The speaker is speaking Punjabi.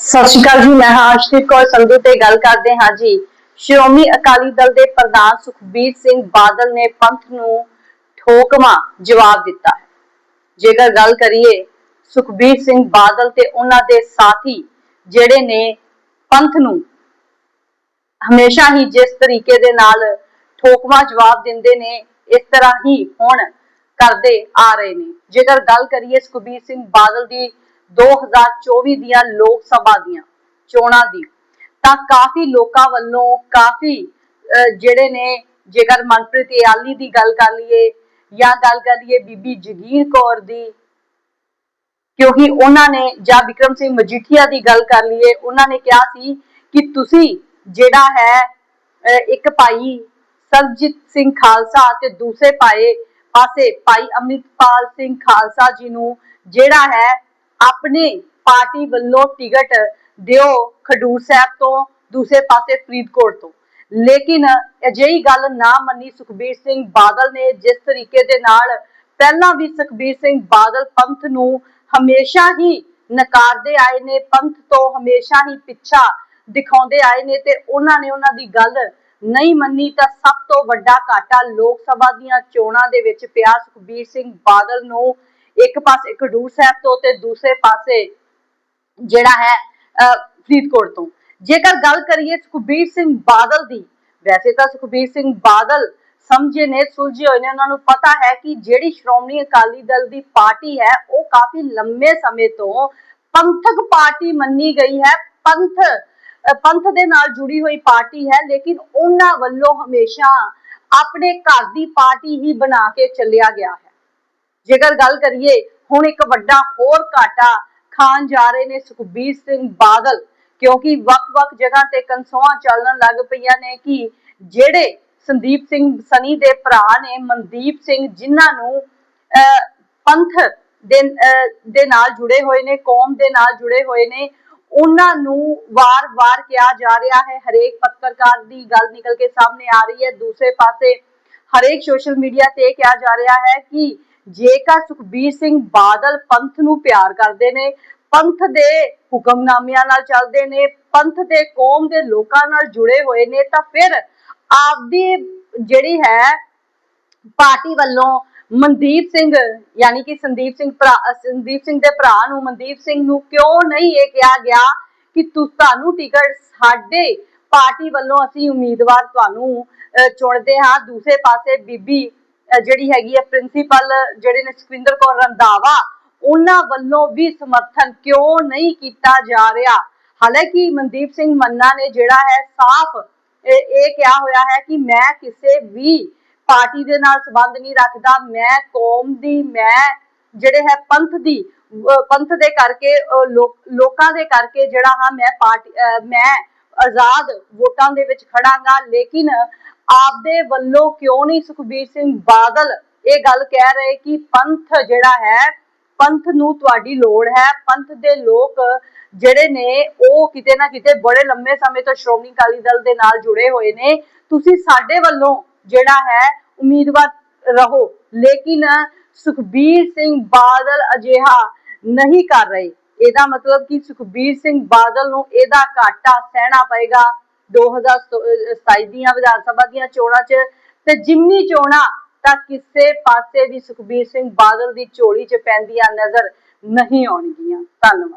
ਸਤਿ ਸ਼੍ਰੀ ਅਕਾਲ ਜੀ, ਮੈਂ ਹਾਂ ਕੌਰ ਸੰਧੂ ਤੇ ਗੱਲ ਕਰਦੇ ਹਾਂ ਜੀ। ਸ਼੍ਰੋਮਣੀ ਅਕਾਲੀ ਦਲ ਦੇ ਪ੍ਰਧਾਨ ਸੁਖਬੀਰ ਸਿੰਘ ਬਾਦਲ ਨੇ ਪੰਥ ਨੂੰ ਠੋਕਵਾਂ ਜਵਾਬ ਦਿੱਤਾ ਹੈ। ਜੇਕਰ ਗੱਲ ਕਰੀਏ ਸੁਖਬੀਰ ਸਿੰਘ ਬਾਦਲ ਤੇ ਉਹਨਾਂ ਦੇ ਸਾਥੀ ਜਿਹੜੇ ਨੇ ਪੰਥ ਨੂੰ ਹਮੇਸ਼ਾ ਹੀ ਜਿਸ ਤਰੀਕੇ ਦੇ ਨਾਲ ਠੋਕਵਾਂ ਜਵਾਬ ਦਿੰਦੇ ਨੇ, ਇਸ ਤਰ੍ਹਾਂ ਹੀ ਹੁਣ ਕਰਦੇ ਆ ਰਹੇ ਨੇ। ਜੇਕਰ ਗੱਲ ਕਰੀਏ ਸੁਖਬੀਰ ਸਿੰਘ ਬਾਦਲ ਦੀ 2024 ਦੀਆਂ ਲੋਕ ਸਭਾ ਦੀਆਂ ਚੋਣਾਂ ਦੀ। ਤਾਂ ਕਾਫੀ ਲੋਕਾਂ ਵੱਲੋਂ ਕਾਫੀ ਜਿਹੜੇ ਨੇ ਜੇਕਰ ਮਨਪ੍ਰੀਤ ਇਆਲੀ ਦੀ ਗੱਲ ਕਰ ਲਈਏ ਜਾਂ ਗੱਲ ਕਰ ਲਈਏ ਬੀਬੀ ਜਗੀਰ ਕੌਰ ਦੀ, ਕਿਉਂਕਿ ਉਹਨਾਂ ਨੇ ਜਾਂ ਵਿਕਰਮ ਸਿੰਘ ਮਜੀਠੀਆ ਦੀ ਗੱਲ ਕਰ ਲਈਏ, ਉਹਨਾਂ ਨੇ ਕਿਹਾ ਸੀ ਕਿ ਤੁਸੀਂ ਜਿਹੜਾ ਹੈ ਇੱਕ ਭਾਈ ਸਰਜੀਤ ਸਿੰਘ ਖਾਲਸਾ ਤੇ ਦੂਸਰੇ ਭਾਈ ਪਾਸੇ ਭਾਈ ਅਮਿਤਪਾਲ ਸਿੰਘ ਖਾਲਸਾ ਜੀ ਨੂੰ ਜਿਹੜਾ ਹੈ ਆਪਣੇ ਪਾਰਟੀ ਵੱਲੋਂ ਟਿਕਟ ਦਿਓ ਖਡੂਰ ਸਾਹਿਬ ਤੋਂ, ਦੂਸਰੇ ਪਾਸੇ ਫਰੀਦਕੋਟ ਤੋਂ। ਲੇਕਿਨ ਅਜਿਹੀ ਗੱਲ ਨਾ ਮੰਨੀ ਸੁਖਬੀਰ ਸਿੰਘ ਬਾਦਲ ਨੇ, ਜਿਸ ਤਰੀਕੇ ਦੇ ਨਾਲ ਪਹਿਲਾਂ ਵੀ ਸੁਖਬੀਰ ਸਿੰਘ ਬਾਦਲ ਪੰਥ ਨੂੰ ਹਮੇਸ਼ਾ ਹੀ ਨਕਾਰਦੇ ਆਏ ਨੇ, ਪੰਥ ਤੋਂ ਹਮੇਸ਼ਾ ਹੀ ਪਿੱਛਾ ਦਿਖਾਉਂਦੇ ਆਏ ਨੇ ਤੇ ਉਹਨਾਂ ਨੇ ਉਹਨਾਂ ਦੀ ਗੱਲ ਨਹੀਂ ਮੰਨੀ ਤਾਂ ਸਭ ਤੋਂ ਵੱਡਾ ਘਾਟਾ ਲੋਕ ਸਭਾ ਦੀਆਂ ਚੋਣਾਂ ਦੇ ਵਿੱਚ ਪਿਆ ਸੁਖਬੀਰ ਸਿੰਘ ਬਾਦਲ ਨੂੰ। ਇੱਕ ਪਾਸੇ ਖਡੂਰ ਸਾਹਿਬ ਤੋਂ ਤੇ ਦੂਸਰੇ ਪਾਸੇ ਜਿਹੜਾ ਹੈ ਫਰੀਦਕੋਟ ਤੋਂ। ਜੇਕਰ ਗੱਲ ਕਰੀਏ ਸੁਖਬੀਰ ਸਿੰਘ ਬਾਦਲ ਦੀ, ਵੈਸੇ ਤਾਂ ਸੁਖਬੀਰ ਸਿੰਘ ਬਾਦਲ ਸਮਝੇ ਨੇ, ਸੁਲਝੇ ਹੋਏ ਨੇ, ਉਹਨਾਂ ਨੂੰ ਪਤਾ ਹੈ ਕਿ ਜਿਹੜੀ ਸ਼੍ਰੋਮਣੀ ਅਕਾਲੀ ਦਲ ਦੀ ਪਾਰਟੀ ਹੈ, ਉਹ ਕਾਫੀ ਲੰਮੇ ਸਮੇਂ ਤੋਂ ਪੰਥਕ ਪਾਰਟੀ ਮੰਨੀ ਗਈ ਹੈ। ਪੰਥ ਪੰਥ ਦੇ ਨਾਲ ਜੁੜੀ ਹੋਈ ਪਾਰਟੀ ਹੈ, ਲੇਕਿਨ ਉਹਨਾਂ ਵੱਲੋਂ ਹਮੇਸ਼ਾ ਆਪਣੇ ਘਰ ਦੀ ਪਾਰਟੀ ਹੀ ਬਣਾ ਕੇ ਚੱਲਿਆ ਗਿਆ ਹੈ। ਜੇਕਰ ਗੱਲ ਕਰੀਏ, ਹੁਣ ਇੱਕ ਵੱਡਾ ਹੋਰ ਘਾਟਾ ਖਾਨ ਜਾ ਰਹੇ ਨੇ ਸੁਖਬੀਰ ਸਿੰਘ ਬਾਦਲ, ਕਿਉਂਕਿ ਵੱਖ-ਵੱਖ ਜਗ੍ਹਾ ਤੇ ਕਨਸੋਆਂ ਚੱਲਣ ਲੱਗ ਪਈਆਂ ਨੇ ਕਿ ਜਿਹੜੇ ਸੰਦੀਪ ਸਿੰਘ ਸਨੀ ਦੇ ਭਰਾ ਨੇ, ਮਨਦੀਪ ਸਿੰਘ ਜਿਨ੍ਹਾਂ ਨੂੰ ਪੰਥ ਦੇ ਨਾਲ ਜੁੜੇ ਹੋਏ ਨੇ, ਕੌਮ ਦੇ ਨਾਲ ਜੁੜੇ ਹੋਏ ਨੇ, ਉਹਨਾਂ ਨੂੰ ਵਾਰ-ਵਾਰ ਕਿਹਾ ਜਾ ਰਿਹਾ ਹੈ, ਹਰੇਕ ਪੱਤਰਕਾਰ ਦੀ ਗੱਲ ਨਿਕਲ ਕੇ ਸਾਹਮਣੇ ਆ ਰਹੀ ਹੈ। ਦੂਸਰੇ ਪਾਸੇ ਹਰੇਕ ਸੋਸ਼ਲ ਮੀਡੀਆ ਤੇ ਕਿਹਾ ਜਾ ਰਿਹਾ ਹੈ ਕਿ ਜੇਕਰ ਸੁਖਬੀਰ ਸਿੰਘ ਬਾਦਲ ਪੰਥ ਨੂੰ ਪਿਆਰ ਕਰਦੇ ਨੇ, ਪੰਥ ਦੇ ਹੁਕਮਨਾਮਿਆਂ ਨਾਲ ਚੱਲਦੇ ਨੇ, ਪੰਥ ਦੇ ਕੌਮ ਦੇ ਲੋਕਾਂ ਨਾਲ ਜੁੜੇ ਹੋਏ ਨੇ, ਤਾਂ ਫਿਰ ਆਪਦੀ ਜਿਹੜੀ ਹੈ ਪਾਰਟੀ ਵੱਲੋਂ ਮਨਦੀਪ ਸਿੰਘ, ਯਾਨੀ ਕਿ ਸੰਦੀਪ ਸਿੰਘ ਭਰਾ, ਸੰਦੀਪ ਸਿੰਘ ਦੇ ਭਰਾ ਨੂੰ, ਮਨਦੀਪ ਸਿੰਘ ਨੂੰ ਕਿਉਂ ਨਹੀਂ ਇਹ ਕਿਹਾ ਗਿਆ ਕਿ ਤੁਹਾਨੂੰ ਟਿਕਟ ਸਾਡੇ ਪਾਰਟੀ ਵੱਲੋਂ ਅਸੀਂ ਉਮੀਦਵਾਰ ਤੁਹਾਨੂੰ ਚੁਣਦੇ ਹਾਂ, ਦੂਸਰੇ ਪਾਸੇ ਬੀਬੀ ਜਿਹੜੀ ਹੈਗੀ ਹੈ ਪ੍ਰਿੰਸੀਪਲ ਜਿਹੜੇ ਨੇ ਸੁਖਵਿੰਦਰ ਕੌਰ ਰੰਧਾਵਾ, ਉਹਨਾਂ ਵੱਲੋਂ ਵੀ ਸਮਰਥਨ ਕਿਉਂ ਨਹੀਂ ਕੀਤਾ ਜਾ ਰਿਹਾ? ਹਾਲਾਂਕਿ ਮਨਦੀਪ ਸਿੰਘ ਮੰਨਾ ਨੇ ਜਿਹੜਾ ਹੈ ਸਾਫ਼ ਇਹ ਕਿਹਾ ਹੋਇਆ ਹੈ ਕਿ ਮੈਂ ਕਿਸੇ ਵੀ ਪਾਰਟੀ ਦੇ ਨਾਲ ਸੰਬੰਧ ਨਹੀਂ ਰੱਖਦਾ, ਮੈਂ ਕੌਮ ਦੀ, ਮੈਂ ਜਿਹੜੇ ਹੈ ਪੰਥ ਦੀ ਪੰਥ ਦੇ ਕਰਕੇ ਲੋਕਾਂ ਦੇ ਕਰਕੇ ਜਿਹੜਾ ਹਾਂ ਮੈਂ ਪਾਰਟੀ ਮੈਂ ਆਜ਼ਾਦ ਵੋਟਾਂ ਦੇ ਵਿੱਚ ਖੜਾਂਗਾ, ਲੇਕਿਨ ਆਪਦੇ ਵੱਲੋਂ ਕਿਉਂ ਨਹੀਂ ਸੁਖਬੀਰ ਸਿੰਘ ਬਾਦਲ ਇਹ ਗੱਲ ਕਹਿ ਰਹੇ ਕਿ ਪੰਥ ਜਿਹੜਾ ਹੈ, ਪੰਥ ਨੂੰ ਤੁਹਾਡੀ ਲੋੜ ਹੈ, ਪੰਥ ਦੇ ਲੋਕ ਜਿਹੜੇ ਨੇ ਉਹ ਕਿਤੇ ਨਾ ਕਿਤੇ ਬੜੇ ਲੰਮੇ ਸਮੇਂ ਤੋਂ ਸ਼੍ਰੋਮਣੀ ਅਕਾਲੀ ਦਲ ਦੇ ਨਾਲ ਜੁੜੇ ਹੋਏ ਨੇ। ਤੁਸੀਂ ਸਾਡੇ ਵੱਲੋਂ ਜਿਹੜਾ ਹੈ, ਉਮੀਦਵਾਰ ਰਹੋ, ਲੇਕਿਨ ਸੁਖਬੀਰ ਸਿੰਘ ਬਾਦਲ ਅਜਿਹਾ ਨਹੀਂ ਕਰ ਰਹੇ। ਇਹਦਾ ਮਤਲਬ ਕਿ ਸੁਖਬੀਰ ਸਿੰਘ ਬਾਦਲ ਨੂੰ ਇਹਦਾ ਘਾਟਾ ਸਹਿਣਾ ਪਏਗਾ 2027 ਦੀਆਂ ਵਿਧਾਨ ਸਭਾ ਦੀਆਂ ਚੋਣਾਂ 'ਚ। ਤੇ ਜਿਮਨੀ ਚੋਣਾਂ ਤਾਂ ਕਿਸੇ ਪਾਸੇ ਵੀ ਸੁਖਬੀਰ ਸਿੰਘ ਬਾਦਲ ਦੀ ਝੋਲੀ 'ਚ ਪੈਂਦੀਆਂ ਨਜ਼ਰ ਨਹੀਂ ਆਉਣਗੀਆਂ। ਧੰਨਵਾਦ।